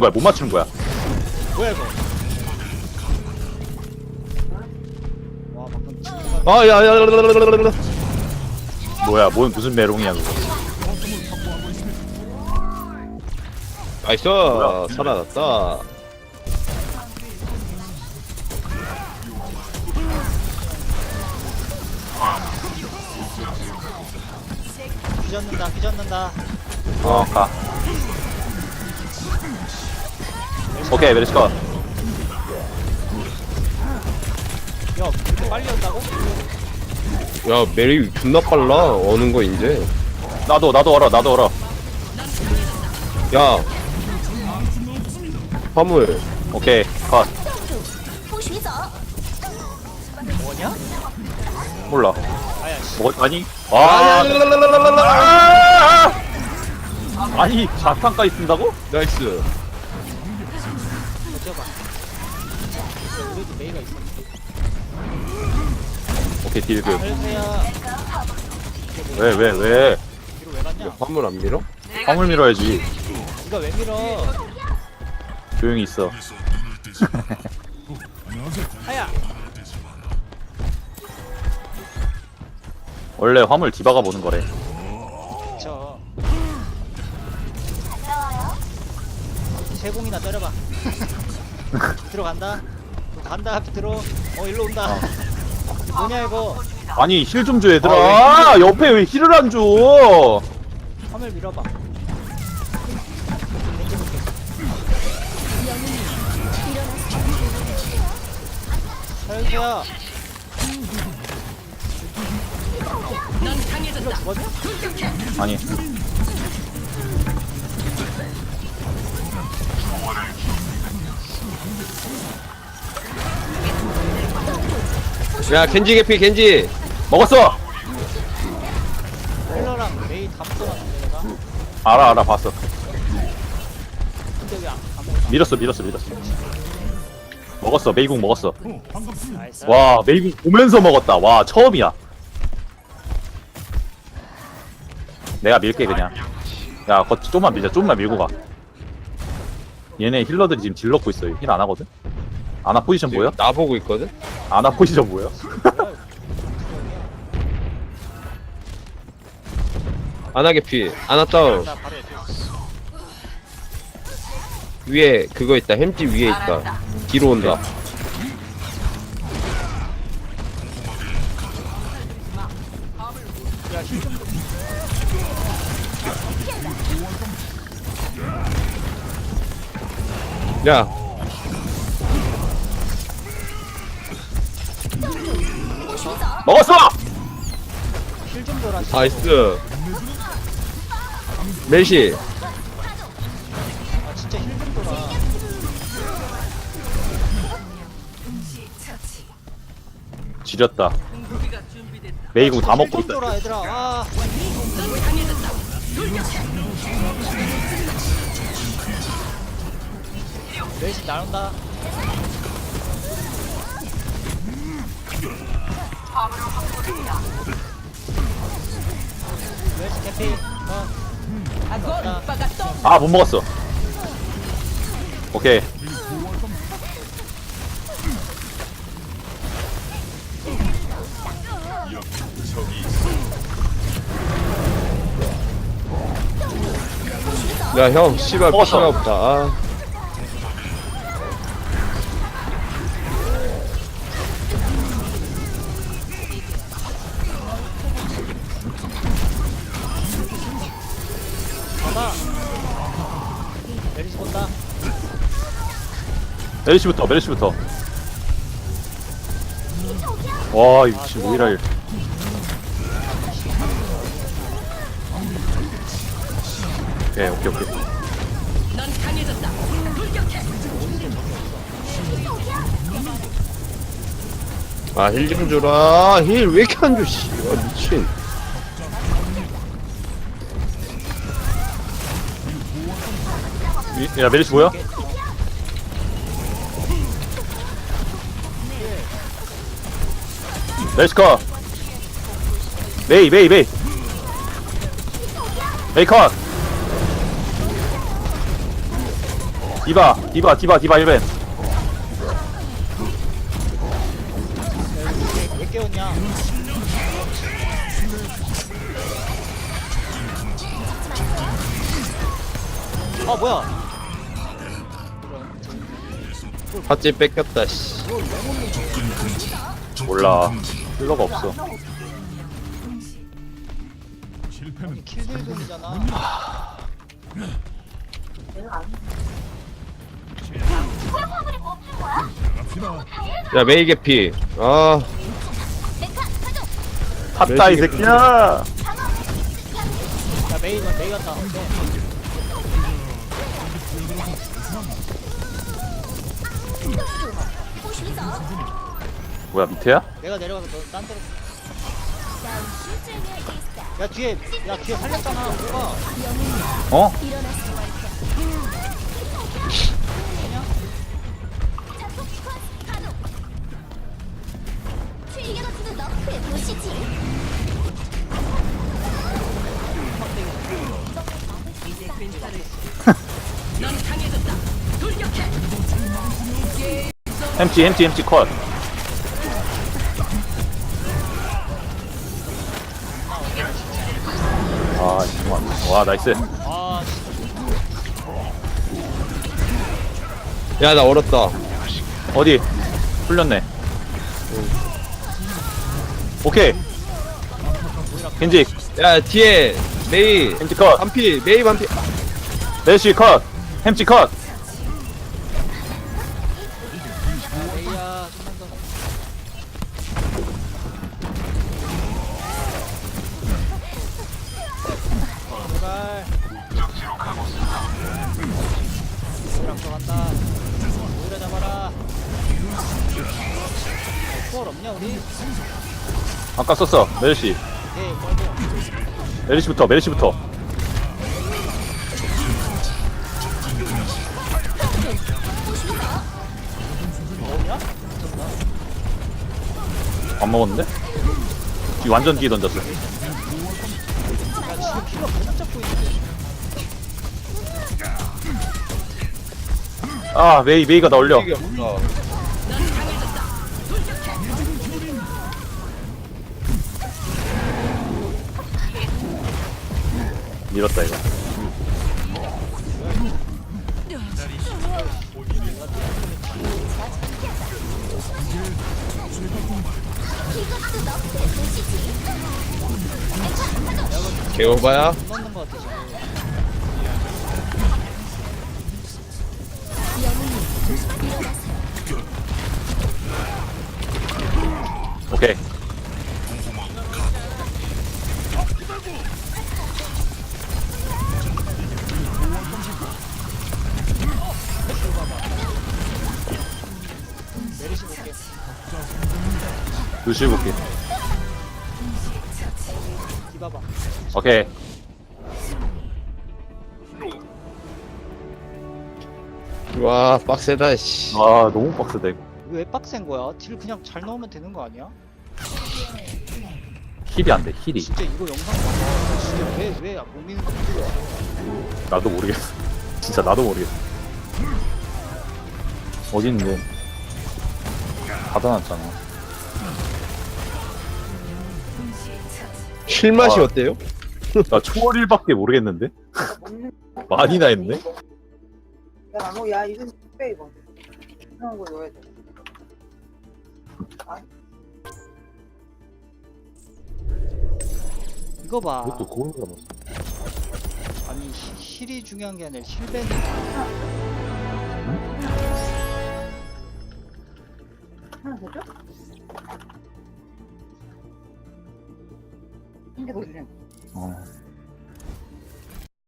뭐야 못 맞추는 거야 뭐야 이거? 와 방금 아, 야, 야, 야, 야, 야, 야, 야. 뭐야 뭔 무슨 메롱이야 그거 나이스. 살아났다. 뒤졌는다 뒤졌는다. 어가 오케이 메르시 컷 야, 이렇게 빨리 온다고? 야 메리 존나 빨라 어는 거 이제? 나도 나도 얼어 나도 얼어. 야. 화물. 오케이 컷. 뭐냐? 몰라. 뭐, 아니? 아. 아. 아, 아니, 자탄까지 쓴다고? 나이스. 가져가. 그래도 메이가 있어. 오케이 딜드 그래서야 왜 왜 왜? 뒤로 왜 갔냐? 화물 안 밀어? 화물 밀어야지 네가 왜 밀어? 조용히 있어 하야. 원래 화물 디바가 보는 거래 저. 세공이나 때려봐. 들어간다. 간다 앞에 들어. 어 일로 온다. 뭐냐 이거? 아니 힐 좀 줘 얘들아 옆에 왜 힐을 안줘 화면 밀어봐. 헬스야. 넌 강해졌다. 죽었냐? 아니 야, 겐지 개피, 겐지. 먹었어. 힐러랑 메이 다 붙어놨는데 내가. 알아 알아 봤어. 근데 왜안 안 먹어? 밀었어 밀었어 밀었어. 먹었어 메이궁 먹었어. 나이스. 와 메이궁 보면서 먹었다. 와 처음이야. 내가 밀게 그냥. 야 거 좀만 밀자 좀만 밀고 가 얘네 힐러들이 지금 딜 넣고 있어요 힐 안 하거든 아나 포지션 보여? 나 보고 있거든? 아나 포지션 보여? 아나 개피. 아나 다운. 나 바로 옆에 있어. 위에 그거 있다. 햄찌 위에 있다. 뒤로 온다. 야, 먹었어! 힐좀. 나이스. 멜시. 아, 진짜 힐좀 줘라. 지렸다 메이궁 다 먹고 힐좀 있다 줘라, 얘들아. 아. 멜시 나온다. 멜시 캐피. 어. 맞다. 아못 먹었어 오케이 야, 형, 씨발, 먹었어. 피가 없다. 아. 메리시부터 메리시부터 와 이거 미친 뭐이라 일 오케이 오케이 오케이 아, 힐 좀 줘라. 힐 왜 이렇게 안 줘, 씨. 아, 미친. 이- 야 메리시 뭐야? 메리시 컷 메이 메이 메이 메이 컷 디바 디바 디바 디바 1벤 왜? 아 뭐야? 팥집 뺏겼다 씨. 몰라. 힐러가 없어. 킬딜금이잖아. 야 메이 개피. 아. 탑다 이 새끼야. 야 메이가 메이 갔다. 뭐야 밑에야? 내가 내려가서 너딴 데로. 야 뒤에 야 뒤에 살렸잖아. 뭐가? 어? 햄찌 햄찌 햄찌 컷 아, 정말. 와, 나이스. 아 진짜. 야나 얼었다 어디? 풀렸네. 오케이. 겐지, 야 뒤에 메이 햄찌 컷. 반피 메이 반피 멜시 컷. 햄찌 컷. 메이야 좀만 더. 아까 썼어. 빨리. 멜시부터, 멜시부터. 안 먹었는데? 뒤 완전 뒤에 던졌어. 아, 메이, 메이가 나 올려. 밀었다, 이거. 개오바야. 오케이. 루시 볼게. 디바봐. 오케이. 와 빡세다 씨 와, 너무 빡세다, 이거. 이거 왜 빡센 거야? 딜 그냥 잘 넣으면 되는 거 아니야? 힐이 안 돼, 힐이. 진짜 이거 영상 봐. 진짜 왜왜못 미는 거 몰라. 나도 모르겠어. 진짜 나도 모르겠어. 어디 있는데? 닫아놨잖아. 쉴맛이 와. 어때요? 나 초월일밖에 모르겠는데? 많이 나 했네? 야, 너, 야, 이거 빼, 이거. 이런 거 넣어야 돼. 이거 봐. 이것도 그걸 잡았어. 아니 히- 힐이 중요한 게 아니라 힐벤이. 하나 더 줘? 한개더 주세요. 어.